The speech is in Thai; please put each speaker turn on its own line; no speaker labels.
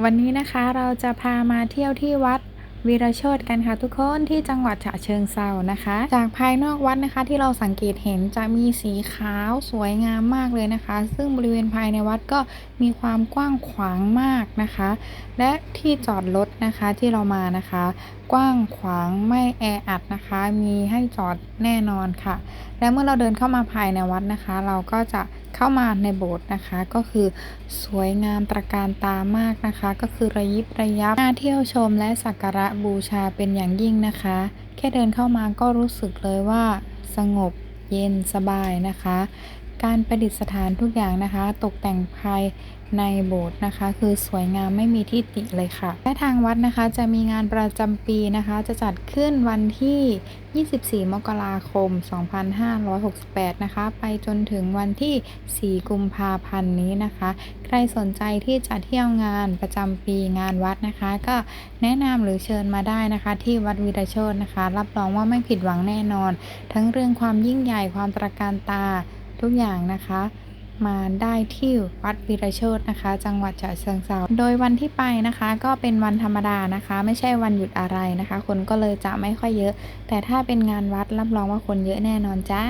วันนี้นะคะเราจะพามาเที่ยวที่วัดวีรโชตกันค่ะทุกคนที่จังหวัดฉะเชิงเซานะคะ จากภายนอกวัดนะคะที่เราสังเกตเห็นจะมีสีขาวสวยงามมากเลยนะคะ ซึ่งบริเวณภายในวัดก็มีความกว้างขวางมากนะคะ และที่จอดรถนะคะที่เรามานะคะ กว้างขวางไม่แออัดนะคะ มีให้จอดแน่นอนค่ะ และเมื่อเราเดินเข้ามาภายในวัดนะคะ เราก็จะ เข้ามาในโบสถ์นะคะ ก็คือสวยงามตระการตามากนะคะ ก็คือระยิบระยับน่าเที่ยวชมและสักการะบูชาเป็นอย่างยิ่งนะคะ แค่เดินเข้ามาก็รู้สึกเลยว่าสงบเย็นสบายนะคะ การประดิษฐานทุกอย่างนะคะ ตกแต่งภายในโบสถ์นะคะ คือสวยงามไม่มีที่ติเลยค่ะ และทางวัดนะคะจะมีงานประจำปีนะคะ จะจัดขึ้นวันที่ 24 มกราคม 2568 นะคะ ไปจนถึงวันที่ 4 กุมภาพันธ์นี้นะคะ ใครสนใจที่จะเที่ยวงานประจำปีงานวัดนะคะ ก็แนะนำหรือเชิญมาได้นะคะ ที่วัดวีรโชตนะคะ รับรองว่าไม่ผิดหวังแน่นอน ทั้งเรื่องความยิ่งใหญ่ความตระการตา ทุกอย่างนะคะ มาได้ที่วัดวีรโชตนะคะ จังหวัดฉะเชิงเทราโดยวันที่ไปนะคะ ก็เป็นวันธรรมดานะคะ ไม่ใช่วันหยุดอะไรนะคะ คนก็เลยจะไม่ค่อยเยอะ แต่ถ้าเป็นงานวัดรับรองว่าคนเยอะแน่นอนจ้า